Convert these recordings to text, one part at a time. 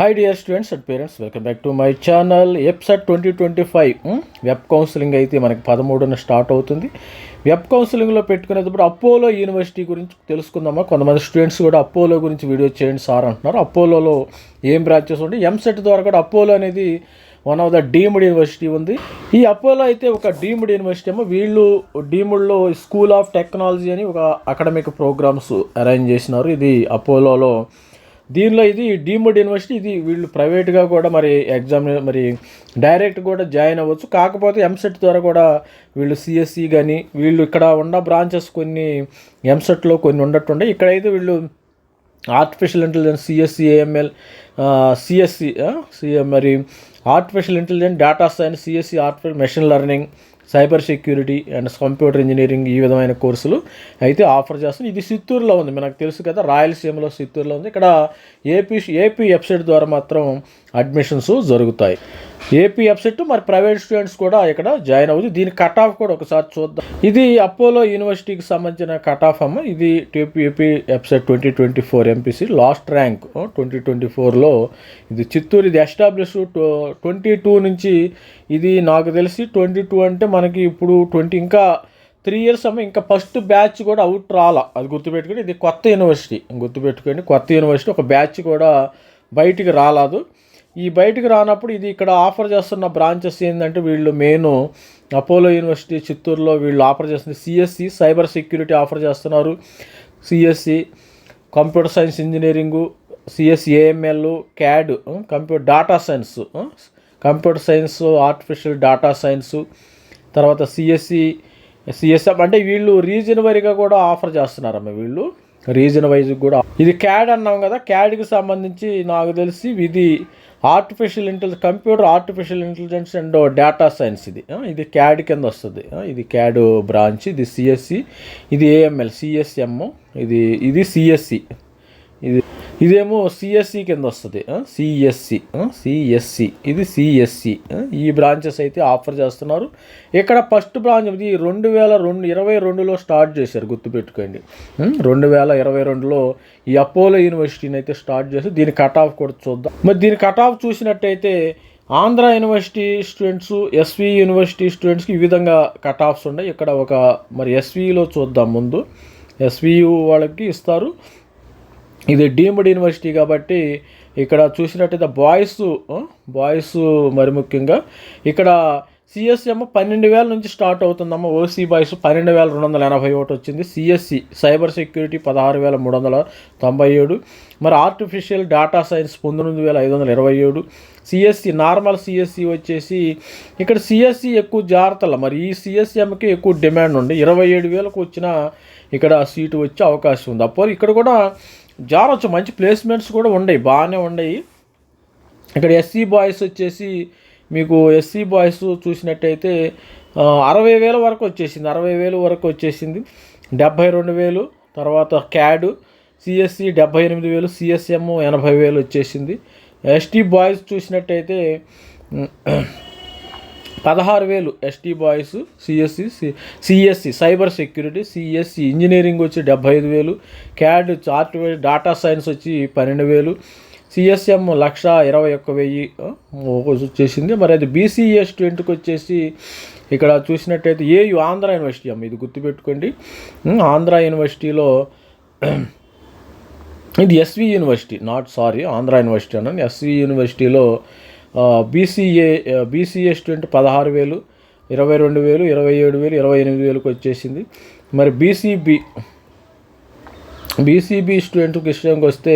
Hi dear students and parents welcome back to my channel EAPCET twenty twenty five web counselling అయితే మనకి పదమూడున start అవుతుంది. Web కౌన్సిలింగ్లో పెట్టుకునేటప్పుడు అపోలో యూనివర్సిటీ గురించి తెలుసుకుందామా? కొంతమంది స్టూడెంట్స్ కూడా అపోలో గురించి వీడియో చేయండి సార్ అంటున్నారు. అపోలోలో ఏం బ్రాంచెస్ ఉంటాయి? ఎంసెట్ ద్వారా కూడా అపోలో అనేది one of the deemed university ఉంది. ఈ అపోలో అయితే ఒక డీమ్డ్ యూనివర్సిటీ ఏమో. వీళ్ళు డీమ్డ్లో స్కూల్ ఆఫ్ టెక్నాలజీ అని ఒక అకాడమిక్ ప్రోగ్రామ్స్ అరేంజ్ చేసినారు. ఇది అపోలోలో దీనిలో ఇది డీమ్డ్ యూనివర్సిటీ ఇది వీళ్ళు ప్రైవేట్గా కూడా మరి ఎగ్జామ్ మరి డైరెక్ట్ కూడా జాయిన్ అవ్వచ్చు. కాకపోతే ఎంసెట్ ద్వారా కూడా వీళ్ళు సిఎస్సి కానీ వీళ్ళు ఇక్కడ ఉన్న బ్రాంచెస్ కొన్ని ఎంసెట్లో కొన్ని ఉండట్టుండే. ఇక్కడైతే వీళ్ళు artificial intelligence CSC AML CSC మరి artificial intelligence data science CSC artificial machine learning cyber security and computer engineering ఈ విధమైన కోర్సులు అయితే ఆఫర్ చేస్తుంది ఇది చిత్తూరులో ఉంది. మనకు తెలుసు కదా రాయలసీమలో చిత్తూరులో ఉంది. ఇక్కడ ఏపీ ఏపీ వెబ్సైట్ ద్వారా మాత్రం అడ్మిషన్స్ జరుగుతాయి. ఏపీ అప్సెట్ మరి ప్రైవేట్ స్టూడెంట్స్ కూడా ఇక్కడ జాయిన్ అవుతుంది దీని కట్ ఆఫ్ కూడా ఒకసారి చూద్దాం. ఇది అపోలో యూనివర్సిటీకి సంబంధించిన కట్ ఆఫ్ అమ్మ. ఇది TP AP EAPCET twenty twenty four MPC last rank. Twenty twenty ఫోర్లో ఇది చిత్తూరు ఇది ఎస్టాబ్లిష్ ట్వంటీ టూ నుంచి ఇది నాకు తెలిసి ట్వంటీ టూ అంటే మనకి ఇప్పుడు ట్వంటీ ఇంకా త్రీ ఇయర్స్ అమ్మ. ఇంకా ఫస్ట్ బ్యాచ్ కూడా అవుట్ రాలా. అది గుర్తుపెట్టుకుని ఇది కొత్త యూనివర్సిటీ. గుర్తుపెట్టుకోండి కొత్త యూనివర్సిటీ ఒక బ్యాచ్ కూడా బయటికి రాలేదు. ఈ బయటికి రానప్పుడు ఇది ఇక్కడ ఆఫర్ చేస్తున్న బ్రాంచెస్ ఏంటంటే వీళ్ళు మెయిన్ అపోలో యూనివర్సిటీ చిత్తూరులో వీళ్ళు ఆఫర్ చేస్తుంది సిఎస్సి సైబర్ సెక్యూరిటీ ఆఫర్ చేస్తున్నారు. CSC computer science engineering CSC AML CAD computer data science computer science artificial data science తర్వాత సిఎస్సి సిఎస్ఎం అంటే వీళ్ళు రీజన్ వైజ్గా కూడా ఆఫర్ చేస్తున్నారమ్మ వీళ్ళు. రీజన్ వైజ్ కూడా. ఇది క్యాడ్ అన్నాం కదా క్యాడ్కి సంబంధించి నాకు తెలిసి ఇది artificial intelligence computer artificial intelligence and data science ఇది. ఇది క్యాడ్ కింద వస్తుంది. ఇది క్యాడ్ బ్రాంచ్ ఇది సిఎస్సి ఇది ఏఎంఎల్ సిఎస్ఎం ఇది ఇది సిఎస్సి ఇది ఇదేమో సిఎస్సి కింద వస్తుంది. సిఎస్సి సిఎస్సి ఇది సిఎస్సి ఈ బ్రాంచెస్ అయితే ఆఫర్ చేస్తున్నారు. ఇక్కడ ఫస్ట్ బ్రాంచ్ ఇది రెండు వేల రెండు ఇరవై రెండులో స్టార్ట్ చేశారు గుర్తుపెట్టుకోండి. రెండు వేల ఇరవై రెండులో ఈ అపోలో యూనివర్సిటీని అయితే స్టార్ట్ చేసి దీని కట్ ఆఫ్ కూడా చూద్దాం. మరి దీని కట్ ఆఫ్ చూసినట్టయితే Andhra university students SV university స్టూడెంట్స్కి ఈ విధంగా కట్ ఆఫ్స్ ఉన్నాయి. ఇక్కడ ఒక మరి ఎస్విలో చూద్దాం ముందు. ఎస్వియు వాళ్ళకి ఇస్తారు. ఇది డీమ్డ్ యూనివర్సిటీ కాబట్టి ఇక్కడ చూసినట్టయితే బాయ్స్ బాయ్స్ మరి ముఖ్యంగా ఇక్కడ సిఎస్ఎం పన్నెండు వేల నుంచి స్టార్ట్ అవుతుందమ్మ. ఓసీ బాయ్స్ పన్నెండు వేల రెండు వందల ఎనభై ఒకటి వచ్చింది. సిఎస్సి సైబర్ సెక్యూరిటీ పదహారు వేల మూడు వందల తొంభై ఏడు. మరి ఆర్టిఫిషియల్ డేటా సైన్స్ పంతొమ్మిది వేల ఐదు వందల ఇరవై ఏడు. సిఎస్సి నార్మల్ సిఎస్సి వచ్చేసి ఇక్కడ సిఎస్సి ఎక్కువ జాగ్రత్తలు. మరి ఈ సిఎస్ఎంకి ఎక్కువ డిమాండ్ ఉంది. ఇరవై ఏడు వేలకు వచ్చిన ఇక్కడ సీటు వచ్చే అవకాశం ఉంది. అప్పుడు ఇక్కడ కూడా జారొచ్చు మంచి ప్లేస్మెంట్స్ కూడా ఉన్నాయి బాగానే ఉన్నాయి ఇక్కడ ఎస్సీ బాయ్స్ వచ్చేసి మీకు ఎస్సీ బాయ్స్ చూసినట్టయితే అరవై వేల వరకు వచ్చేసింది అరవై వేలు వరకు వచ్చేసింది. డెబ్భై రెండు వేలు తర్వాత క్యాడ్ సిఎస్సి డెబ్భై ఎనిమిది వేలు సిఎస్ఎం ఎనభై వేలు వచ్చేసింది. ఎస్టీ బాయ్స్ చూసినట్టయితే పదహారు వేలు ST boys CSC CSC cyber security CSC engineering వచ్చి డెబ్బై ఐదు వేలు క్యాడ్ సాఫ్ట్వేర్ డాటా సైన్స్ వచ్చి పన్నెండు వేలు సిఎస్ఎం లక్ష ఇరవై ఒక్క వెయ్యి వచ్చేసింది. మరి అది బీసీఏ స్టూడెంట్కి వచ్చేసి ఇక్కడ చూసినట్టయితే ఏయు ఆంధ్ర యూనివర్సిటీ అమ్మ ఇది గుర్తుపెట్టుకోండి. ఆంధ్ర యూనివర్సిటీలో ఇది SV university not sorry Andhra university అన్నాను. ఎస్వి యూనివర్సిటీలో బీసీఏ బీసీఏ స్టూడెంట్ పదహారు వేలు ఇరవై రెండు వేలు ఇరవై ఏడు వేలు ఇరవై ఎనిమిది వేలకు వచ్చేసింది. మరి బీసీబీ బీసీబీ స్టూడెంట్కి విషయంకి వస్తే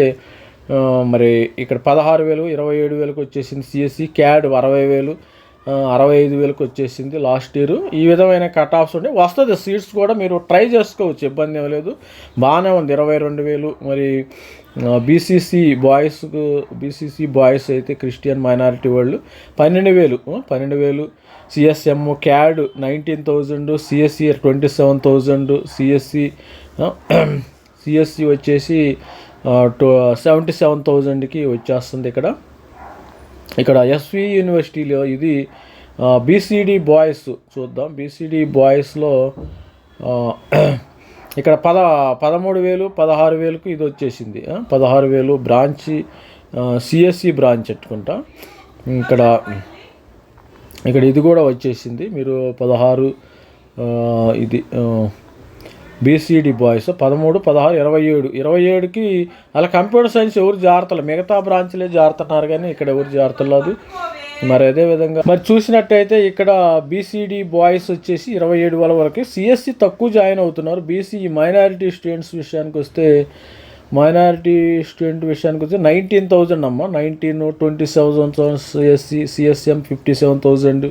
మరి ఇక్కడ పదహారు వేలు ఇరవై ఏడు వేలకు వచ్చేసింది సిఎస్సి క్యాడ్ అరవై వేలు అరవై ఐదు వేలకు వచ్చేసింది లాస్ట్ ఇయర్ ఈ విధమైన కట్ ఆఫ్స్ ఉంటే వస్తుంది. సీట్స్ కూడా మీరు ట్రై చేసుకోవచ్చు ఇబ్బంది ఏం లేదు. బాగానే ఉంది. ఇరవై రెండు వేలు మరి బీసీసీ బాయ్స్కు బీసీసీ బాయ్స్ అయితే క్రిస్టియన్ మైనారిటీ వాళ్ళు. పన్నెండు వేలు పన్నెండు వేలు. CSM CAD nineteen thousand CSC twenty seven thousand CSC CSC వచ్చేసి టూ సెవెంటీ సెవెన్ థౌజండ్కి వచ్చేస్తుంది ఇక్కడ. ఇక్కడ ఎస్వి యూనివర్సిటీలో ఇది బీసీడీ బాయ్స్ చూద్దాం. బీసీడీ బాయ్స్లో ఇక్కడ పద పదమూడు వేలు పదహారు వేలకు ఇది వచ్చేసింది. పదహారు వేలు బ్రాంచి సిఎస్సి బ్రాంచ్ పెట్టుకుంటా. ఇక్కడ ఇక్కడ ఇది కూడా వచ్చేసింది. మీరు పదహారు ఇది బీసీడి బాయ్స్ పదమూడు పదహారు ఇరవై ఏడు. ఇరవై ఏడుకి అలా కంప్యూటర్ సైన్స్ ఎవరు జాగ్రత్తలు మిగతా బ్రాంచ్లే జారుతున్నారు కానీ ఇక్కడ ఎవరు జాగ్రత్తలేదు మరి అదే విధంగా మరి చూసినట్టయితే ఇక్కడ బీసీడి బాయ్స్ వచ్చేసి ఇరవై ఏడు వేల వరకు సిఎస్సి తక్కువ జాయిన్ అవుతున్నారు. బీసీ మైనారిటీ స్టూడెంట్స్ విషయానికి వస్తే మైనారిటీ స్టూడెంట్ విషయానికి వస్తే నైన్టీన్ థౌజండ్ అమ్మ. Nineteen twenty seven thousand CSC CSM fifty seven thousand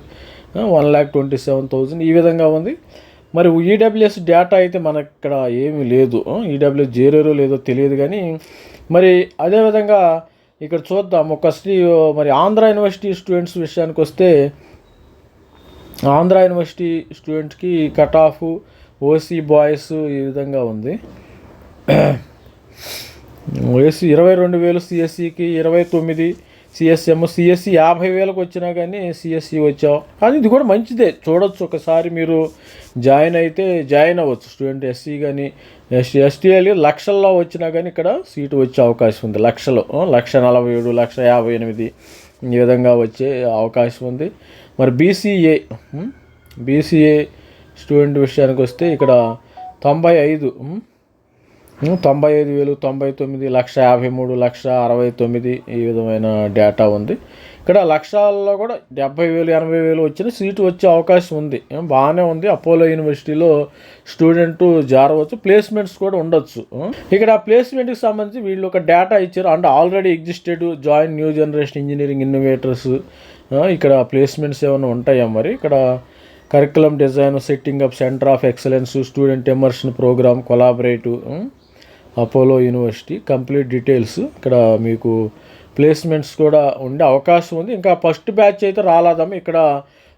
one lakh twenty seven thousand ఈ విధంగా ఉంది. మరి ఈడబ్ల్యూఎస్ డేటా అయితే మనకి ఇక్కడ ఏమీ లేదు. ఈడబ్ల్యూఎస్ జేరేరో లేదో తెలియదు కానీ మరి అదేవిధంగా ఇక్కడ చూద్దాం. శ్రీ మరి ఆంధ్ర యూనివర్సిటీ స్టూడెంట్స్ విషయానికి వస్తే ఆంధ్ర యూనివర్సిటీ స్టూడెంట్స్కి కట్ ఆఫ్ ఓసీ బాయ్స్ ఈ విధంగా ఉంది. ఓసీ ఇరవై రెండు వేలు సిఎస్సికి ఇరవై తొమ్మిది సిఎస్ఎం సిఎస్సి యాభై వేలకు వచ్చినా కానీ సిఎస్సి వచ్చావు. కానీ ఇది కూడా మంచిదే. చూడొచ్చు ఒకసారి మీరు జాయిన్ అయితే జాయిన్ అవ్వచ్చు. స్టూడెంట్ ఎస్సీ కానీ ఎస్టీ ఎస్టీఎల్ లక్షల్లో వచ్చినా కానీ ఇక్కడ సీటు వచ్చే అవకాశం ఉంది. లక్షలు లక్ష నలభై ఏడు లక్ష యాభై ఎనిమిది ఈ విధంగా వచ్చే అవకాశం ఉంది. మరి బీసీఏ బీసీఏ స్టూడెంట్ విషయానికి వస్తే ఇక్కడ తొంభై ఐదు తొంభై ఐదు వేలు తొంభై తొమ్మిది లక్ష యాభై మూడు లక్ష అరవై తొమ్మిది ఈ విధమైన డేటా ఉంది. ఇక్కడ లక్షల్లో కూడా డెబ్బై వేలు ఎనభై వేలు వచ్చిన సీటు వచ్చే అవకాశం ఉంది. బాగానే ఉంది. అపోలో యూనివర్సిటీలో స్టూడెంట్ జారవచ్చు ప్లేస్మెంట్స్ కూడా ఉండొచ్చు. ఇక్కడ ప్లేస్మెంట్కి సంబంధించి వీళ్ళు ఒక డేటా ఇచ్చారు. And already existed join new generation engineering innovators ఇక్కడ ప్లేస్మెంట్స్ ఏమైనా ఉంటాయా మరి? ఇక్కడ curriculum design setting up centre of excellence student immersion programme collaborative Apollo university complete details ఇక్కడ మీకు ప్లేస్మెంట్స్ కూడా ఉండే అవకాశం ఉంది. ఇంకా ఫస్ట్ బ్యాచ్ అయితే రాలేదమ్మ. ఇక్కడ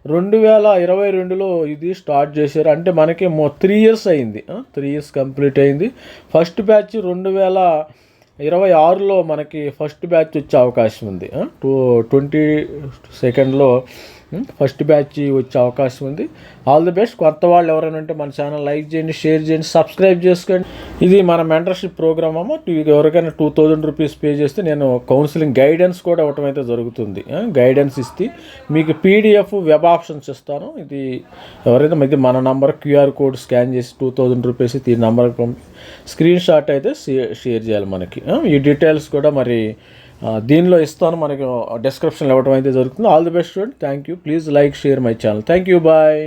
రెండు వేల ఇరవై రెండులో ఇది స్టార్ట్ చేశారు. అంటే మనకి మో త్రీ ఇయర్స్ అయింది. త్రీ ఇయర్స్ కంప్లీట్ అయింది. ఫస్ట్ బ్యాచ్ రెండు వేల ఇరవై ఆరులో మనకి ఫస్ట్ బ్యాచ్ వచ్చే అవకాశం ఉంది. టూ ట్వంటీ సెకండ్లో Hmm? ఫస్ట్ బ్యాచ్ వచ్చే అవకాశం ఉంది. ఆల్ ది బెస్ట్ కొత్త వాళ్ళు ఎవరైనా ఉంటే మన ఛానల్ లైక్ చేయండి షేర్ చేయండి సబ్స్క్రైబ్ చేసుకోండి. ఇది మన మెంటర్షిప్ ప్రోగ్రామ్ అమ్మ. ఎవరికైనా టూ థౌజండ్ రూపీస్ పే చేస్తే నేను కౌన్సిలింగ్ గైడెన్స్ కూడా ఇవ్వటం అయితే జరుగుతుంది. Hmm? గైడెన్స్ ఇస్తే మీకు పీడిఎఫ్ వెబ్ ఆప్షన్స్ ఇస్తాను. ఇది ఎవరైతే ఇది మన నంబర్ క్యూఆర్ కోడ్ స్కాన్ చేసి టూ థౌజండ్ రూపీస్ ఈ నంబర్కి పంపి స్క్రీన్ షాట్ అయితే షేర్ చేయాలి మనకి. Hmm? ఈ డీటెయిల్స్ కూడా మరి దీనిలో ఇస్తాను మనకి డిస్క్రిప్షన్లో ఇవ్వడం అయితే జరుగుతుంది. All the best student thank you please like share my channel thank you bye